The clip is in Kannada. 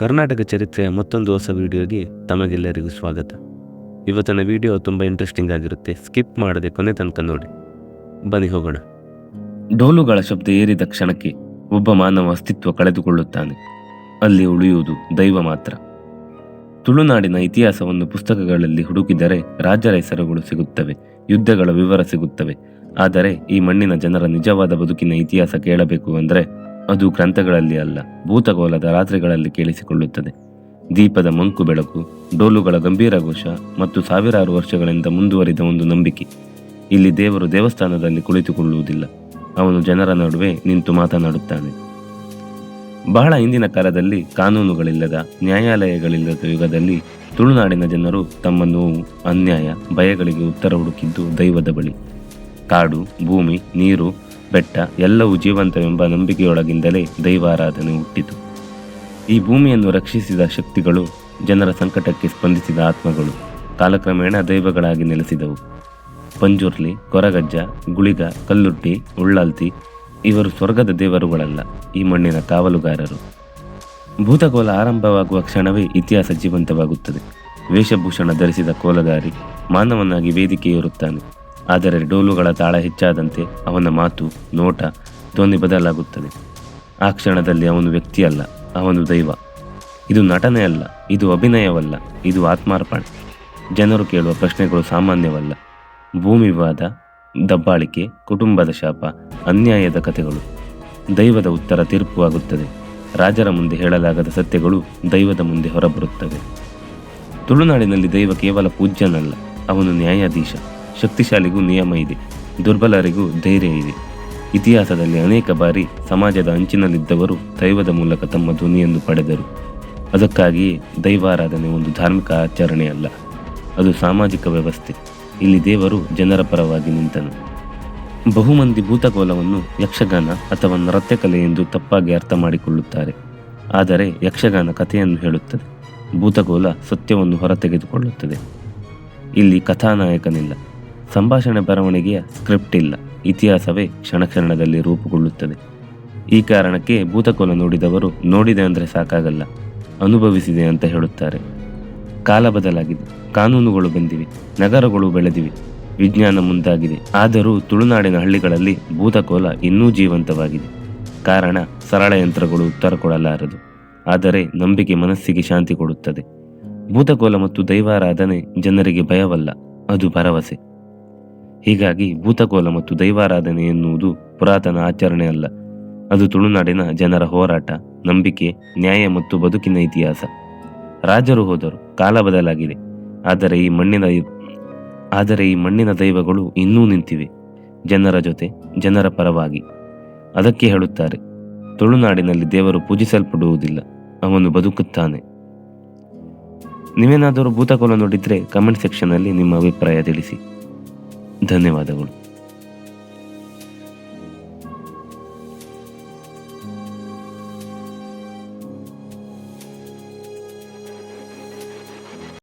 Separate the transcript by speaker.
Speaker 1: ಕರ್ನಾಟಕ ಚರಿತ್ರೆಯ ಮತ್ತೊಂದು ಹೊಸ ವಿಡಿಯೋಗೆ ತಮಗೆಲ್ಲರಿಗೂ ಸ್ವಾಗತ. ಇವತ್ತಿನ ವಿಡಿಯೋ ತುಂಬ ಇಂಟ್ರೆಸ್ಟಿಂಗ್ ಆಗಿರುತ್ತೆ. ಸ್ಕಿಪ್ ಮಾಡದೆ ಕೊನೆ ತನಕ ನೋಡಿ. ಬನ್ನಿ ಹೋಗೋಣ.
Speaker 2: ಡೋಲುಗಳ ಶಬ್ದ ಏರಿದ ಕ್ಷಣಕ್ಕೆ ಒಬ್ಬ ಮಾನವ ಅಸ್ತಿತ್ವ ಕಳೆದುಕೊಳ್ಳುತ್ತಾನೆ. ಅಲ್ಲಿ ಉಳಿಯುವುದು ದೈವ ಮಾತ್ರ. ತುಳುನಾಡಿನ ಇತಿಹಾಸವನ್ನು ಪುಸ್ತಕಗಳಲ್ಲಿ ಹುಡುಕಿದರೆ ರಾಜರ ಹೆಸರುಗಳು ಸಿಗುತ್ತವೆ, ಯುದ್ಧಗಳ ವಿವರ ಸಿಗುತ್ತವೆ. ಆದರೆ ಈ ಮಣ್ಣಿನ ಜನರ ನಿಜವಾದ ಬದುಕಿನ ಇತಿಹಾಸ ಕೇಳಬೇಕು ಅಂದರೆ ಅದು ಗ್ರಂಥಗಳಲ್ಲಿ ಅಲ್ಲ ಭೂತಗೋಲದ ರಾತ್ರಿಗಳಲ್ಲಿ ಕೇಳಿಸಿಕೊಳ್ಳುತ್ತದೆ. ದೀಪದ ಮಂಕು ಬೆಳಕು, ಡೋಲುಗಳ ಗಂಭೀರ ಘೋಷ ಮತ್ತು ಸಾವಿರಾರು ವರ್ಷಗಳಿಂದ ಮುಂದುವರಿದ ಒಂದು ನಂಬಿಕೆ. ಇಲ್ಲಿ ದೇವರು ದೇವಸ್ಥಾನದಲ್ಲಿ ಕುಳಿತುಕೊಳ್ಳುವುದಿಲ್ಲ. ಅವನು ಜನರ ನಡುವೆ ನಿಂತು ಮಾತನಾಡುತ್ತಾನೆ. ಬಹಳ ಹಿಂದಿನ ಕಾಲದಲ್ಲಿ ಕಾನೂನುಗಳಿಲ್ಲದ, ನ್ಯಾಯಾಲಯಗಳಿಲ್ಲದ ಯುಗದಲ್ಲಿ ತುಳುನಾಡಿನ ಜನರು ತಮ್ಮ ನೋವು, ಅನ್ಯಾಯ, ಭಯಗಳಿಗೆ ಉತ್ತರ ಹುಡುಕಿದ್ದು ದೈವದ ಬಳಿ. ಕಾಡು, ಭೂಮಿ, ನೀರು ಬೆಟ್ಟ ಎಲ್ಲವೂ ಜೀವಂತವೆಂಬ ನಂಬಿಕೆಯೊಳಗಿಂದಲೇ ದೈವಾರಾಧನೆ ಹುಟ್ಟಿತು. ಈ ಭೂಮಿಯನ್ನು ರಕ್ಷಿಸಿದ ಶಕ್ತಿಗಳು ಜನರ ಸಂಕಟಕ್ಕೆ ಸ್ಪಂದಿಸಿದ ಆತ್ಮಗಳು ಕಾಲಕ್ರಮೇಣ ದೈವಗಳಾಗಿ ನೆಲೆಸಿದವು. ಪಂಜುರ್ಲಿ, ಕೊರಗಜ್ಜ, ಗುಳಿಗ, ಕಲ್ಲುಟ್ಟಿ, ಉಳ್ಳಾಲ್ತಿ ಇವರು ಸ್ವರ್ಗದ ದೇವರುಗಳಲ್ಲ, ಈ ಮಣ್ಣಿನ ಕಾವಲುಗಾರರು. ಭೂತಕೋಲ ಆರಂಭವಾಗುವ ಕ್ಷಣವೇ ಇತಿಹಾಸ ಜೀವಂತವಾಗುತ್ತದೆ. ವೇಷಭೂಷಣ ಧರಿಸಿದ ಕೋಲಗಾರಿ ಮಾನವನಾಗಿ ವೇದಿಕೆಯೇರುತ್ತಾನೆ. ಆದರೆ ಡೋಲುಗಳ ತಾಳ ಹೆಚ್ಚಾದಂತೆ ಅವನ ಮಾತು ನೋಟ ಧ್ವನಿ ಬದಲಾಗುತ್ತದೆ. ಆ ಕ್ಷಣದಲ್ಲಿ ಅವನು ವ್ಯಕ್ತಿಯಲ್ಲ, ಅವನು ದೈವ. ಇದು ನಟನೆ ಅಲ್ಲ, ಇದು ಅಭಿನಯವಲ್ಲ, ಇದು ಆತ್ಮಾರ್ಪಣೆ. ಜನರು ಕೇಳುವ ಪ್ರಶ್ನೆಗಳು ಸಾಮಾನ್ಯವಲ್ಲ. ಭೂಮಿ ವಿವಾದ ದಬ್ಬಾಳಿಕೆ, ಕುಟುಂಬದ ಶಾಪ, ಅನ್ಯಾಯದ ಕಥೆಗಳು. ದೈವದ ಉತ್ತರ ತೀರ್ಪು ಆಗುತ್ತದೆ. ರಾಜರ ಮುಂದೆ ಹೇಳಲಾಗದ ಸತ್ಯಗಳು ದೈವದ ಮುಂದೆ ಹೊರಬರುತ್ತವೆ. ತುಳುನಾಡಿನಲ್ಲಿ ದೈವ ಕೇವಲ ಪೂಜ್ಯನಲ್ಲ, ಅವನು ನ್ಯಾಯಾಧೀಶ. ಶಕ್ತಿಶಾಲಿಗೂ ನಿಯಮ ಇದೆ, ದುರ್ಬಲರಿಗೂ ಧೈರ್ಯ ಇದೆ. ಇತಿಹಾಸದಲ್ಲಿ ಅನೇಕ ಬಾರಿ ಸಮಾಜದ ಅಂಚಿನಲ್ಲಿದ್ದವರು ದೈವದ ಮೂಲಕ ತಮ್ಮ ಧ್ವನಿಯನ್ನು ಪಡೆದರು. ಅದಕ್ಕಾಗಿಯೇ ದೈವಾರಾಧನೆ ಒಂದು ಧಾರ್ಮಿಕ ಆಚರಣೆ ಅಲ್ಲ, ಅದು ಸಾಮಾಜಿಕ ವ್ಯವಸ್ಥೆ. ಇಲ್ಲಿ ದೇವರು ಜನರ ಪರವಾಗಿ ನಿಂತನು. ಬಹುಮಂದಿ ಭೂತಕೋಲವನ್ನು ಯಕ್ಷಗಾನ ಅಥವಾ ನೃತ್ಯಕಲೆ ಎಂದು ತಪ್ಪಾಗಿ ಅರ್ಥ ಮಾಡಿಕೊಳ್ಳುತ್ತಾರೆ. ಆದರೆ ಯಕ್ಷಗಾನ ಕಥೆಯನ್ನು ಹೇಳುತ್ತದೆ. ಭೂತಗೋಲ ಸತ್ಯವನ್ನು ಹೊರತೆಗೆದುಕೊಳ್ಳುತ್ತದೆ. ಇಲ್ಲಿ ಕಥಾನಾಯಕನಿಲ್ಲ. ಸಂಭಾಷಣೆ ಬರವಣಿಗೆಯ ಸ್ಕ್ರಿಪ್ಟ್ ಇಲ್ಲ. ಇತಿಹಾಸವೇ ಕ್ಷಣಕ್ಷಣದಲ್ಲಿ ರೂಪುಗೊಳ್ಳುತ್ತದೆ. ಈ ಕಾರಣಕ್ಕೆ ಭೂತಕೋಲ ನೋಡಿದವರು ನೋಡಿದೆ ಅಂದರೆ ಸಾಕಾಗಲ್ಲ, ಅನುಭವಿಸಿದೆ ಅಂತ ಹೇಳುತ್ತಾರೆ. ಕಾಲ ಬದಲಾಗಿದೆ, ಕಾನೂನುಗಳು ಬಂದಿವೆ, ನಗರಗಳು ಬೆಳೆದಿವೆ, ವಿಜ್ಞಾನ ಮುಂದಾಗಿದೆ. ಆದರೂ ತುಳುನಾಡಿನ ಹಳ್ಳಿಗಳಲ್ಲಿ ಭೂತಕೋಲ ಇನ್ನೂ ಜೀವಂತವಾಗಿದೆ. ಕಾರಣ, ಸರಳ ಯಂತ್ರಗಳು ಉತ್ತರ ಕೊಡಲಾರದು, ಆದರೆ ನಂಬಿಕೆ ಮನಸ್ಸಿಗೆ ಶಾಂತಿ ಕೊಡುತ್ತದೆ. ಭೂತಕೋಲ ಮತ್ತು ದೈವಾರಾಧನೆ ಜನರಿಗೆ ಭಯವಲ್ಲ, ಅದು ಭರವಸೆ. ಹೀಗಾಗಿ ಭೂತಕೋಲ ಮತ್ತು ದೈವಾರಾಧನೆ ಎನ್ನುವುದು ಪುರಾತನ ಆಚರಣೆ ಅಲ್ಲ. ಅದು ತುಳುನಾಡಿನ ಜನರ ಹೋರಾಟ, ನಂಬಿಕೆ, ನ್ಯಾಯ ಮತ್ತು ಬದುಕಿನ ಇತಿಹಾಸ. ರಾಜರು ಹೋದರು, ಕಾಲ ಬದಲಾಗಿದೆ. ಆದರೆ ಈ ಮಣ್ಣಿನ ಆದರೆ ಈ ಮಣ್ಣಿನ ದೈವಗಳು ಇನ್ನೂ ನಿಂತಿವೆ. ಜನರ ಜೊತೆ, ಜನರ ಪರವಾಗಿ. ಅದಕ್ಕೆ ಹೇಳುತ್ತಾರೆ, ತುಳುನಾಡಿನಲ್ಲಿ ದೇವರು ಪೂಜಿಸಲ್ಪಡುವುದಿಲ್ಲ, ಅವನು ಬದುಕುತ್ತಾನೆ. ನೀವೇನಾದರೂ ಭೂತಕೋಲ ನೋಡಿದರೆ ಕಮೆಂಟ್ ಸೆಕ್ಷನ್ನಲ್ಲಿ ನಿಮ್ಮ ಅಭಿಪ್ರಾಯ ತಿಳಿಸಿ. ಧನ್ಯವಾದಗಳು.